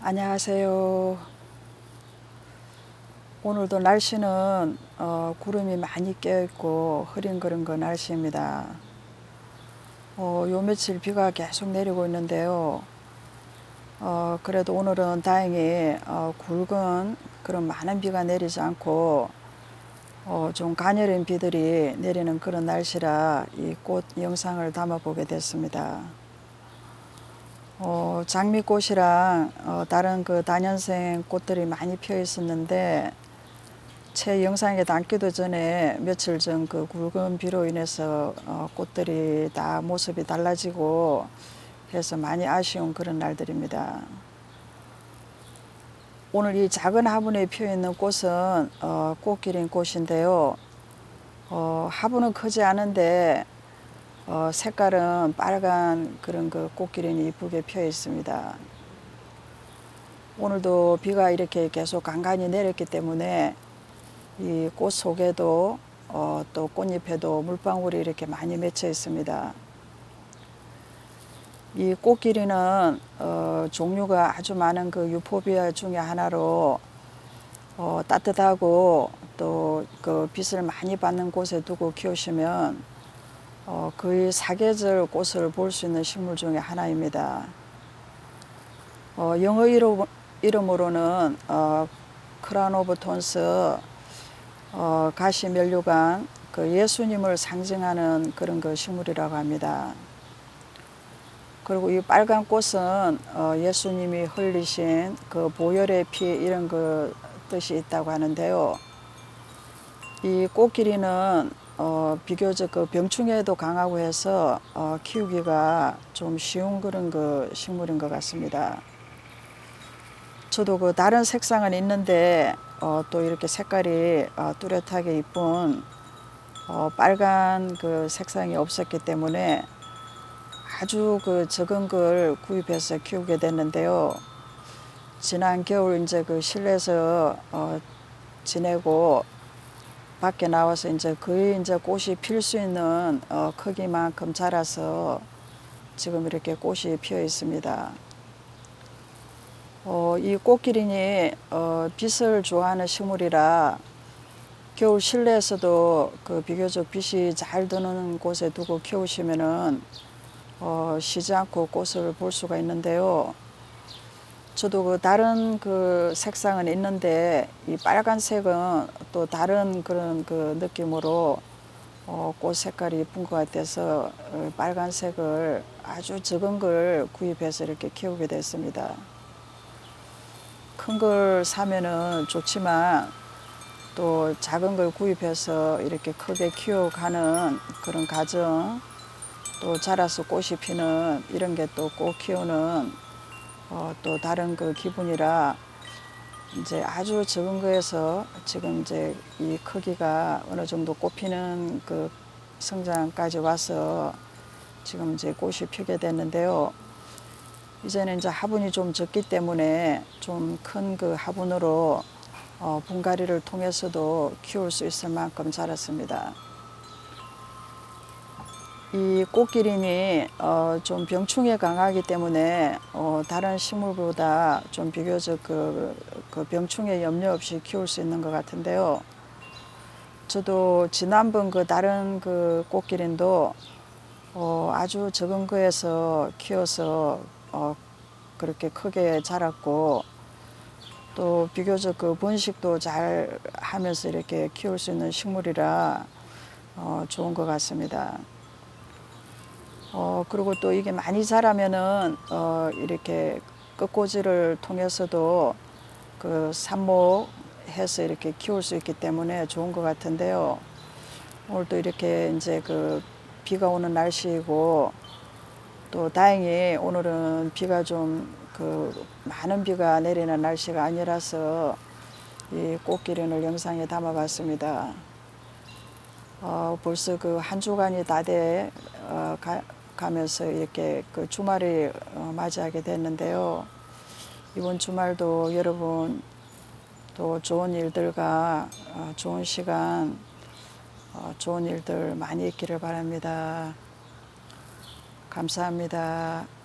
안녕하세요. 오늘도 날씨는 어, 구름이 많이 껴있고 흐린 그런 거 날씨입니다. 어, 요 며칠 비가 계속 내리고 있는데요. 어, 그래도 오늘은 다행히 어, 굵은 그런 많은 비가 내리지 않고 어, 좀 가녀린 비들이 내리는 그런 날씨라 이 꽃 영상을 담아보게 됐습니다. 어, 장미꽃이랑 어, 다른 그 다년생 꽃들이 많이 피어 있었는데 제 영상에 담기도 전에 며칠 전 그 굵은 비로 인해서 어, 꽃들이 다 모습이 달라지고 해서 많이 아쉬운 그런 날들입니다. 오늘 이 작은 화분에 피어 있는 꽃은 어, 꽃기린 꽃인데요. 어, 화분은 크지 않은데 어, 색깔은 빨간 그런 그 꽃기린이 이쁘게 피어 있습니다. 오늘도 비가 이렇게 계속 간간히 내렸기 때문에 이 꽃 속에도 어, 또 꽃잎에도 물방울이 이렇게 많이 맺혀 있습니다. 이 꽃기린은 어, 종류가 아주 많은 그 유포비아 중에 하나로 어, 따뜻하고 또 그 빛을 많이 받는 곳에 두고 키우시면 어, 거의 사계절 꽃을 볼 수 있는 식물 중에 하나입니다. 어, 영어 이름, 이름 으로는 어, 크라노브톤스 어, 가시 면류관 그 예수님을 상징하는 그런 그 식물이라고 합니다. 그리고 이 빨간 꽃은 어, 예수님이 흘리신 그 보혈의 피 이런 그 뜻이 있다고 하는데요. 이 꽃길이는 어, 비교적 그 병충해에도 강하고 해서 어, 키우기가 좀 쉬운 그런 그 식물인 것 같습니다. 저도 그 다른 색상은 있는데 어, 또 이렇게 색깔이 어, 뚜렷하게 이쁜 어, 빨간 그 색상이 없었기 때문에 아주 그 적은 걸 구입해서 키우게 됐는데요. 지난 겨울 이제 그 실내에서 어, 지내고 밖에 나와서 이제 거의 이제 꽃이 필 수 있는 어, 크기만큼 자라서 지금 이렇게 꽃이 피어 있습니다. 어, 이 꽃기린이 어, 빛을 좋아하는 식물이라 겨울 실내에서도 그 비교적 빛이 잘 드는 곳에 두고 키우시면은 어, 쉬지 않고 꽃을 볼 수가 있는데요. 저도 그 다른 그 색상은 있는데 이 빨간색은 또 다른 그런 그 느낌으로 어, 꽃 색깔이 이쁜 것 같아서 어, 빨간색을 아주 적은 걸 구입해서 이렇게 키우게 됐습니다. 큰 걸 사면은 좋지만 또 작은 걸 구입해서 이렇게 크게 키워가는 그런 과정 또 자라서 꽃이 피는 이런 게 또 꽃 키우는 어, 또 다른 그 기분이라 이제 아주 적은 거에서 지금 이제 이 크기가 어느 정도 꽃피는 그 성장까지 와서 지금 이제 꽃이 피게 됐는데요. 이제는 이제 화분이 좀 적기 때문에 좀 큰 그 화분으로 어, 분갈이를 통해서도 키울 수 있을 만큼 자랐습니다. 이 꽃기린이 어, 좀 병충해 강하기 때문에 어, 다른 식물보다 좀 비교적 그, 그 병충해 염려 없이 키울 수 있는 것 같은데요. 저도 지난번 그 다른 그 꽃기린도 어, 아주 적은 거에서 키워서 어, 그렇게 크게 자랐고 또 비교적 그 번식도 잘 하면서 이렇게 키울 수 있는 식물이라 어, 좋은 것 같습니다. 어, 그리고 또 이게 많이 자라면은, 어, 이렇게 끝꽂이를 통해서도 그 삽목 해서 이렇게 키울 수 있기 때문에 좋은 것 같은데요. 오늘 또 이렇게 이제 그 비가 오는 날씨이고 또 다행히 오늘은 비가 좀 그 많은 비가 내리는 날씨가 아니라서 이 꽃기린을 영상에 담아봤습니다. 어, 벌써 그 한 주간이 다돼 어, 가, 가면서 이렇게 그 주말을 어, 맞이하게 됐는데요. 이번 주말도 여러분 또 좋은 일들과 어, 좋은 시간, 어, 좋은 일들 많이 있기를 바랍니다. 감사합니다.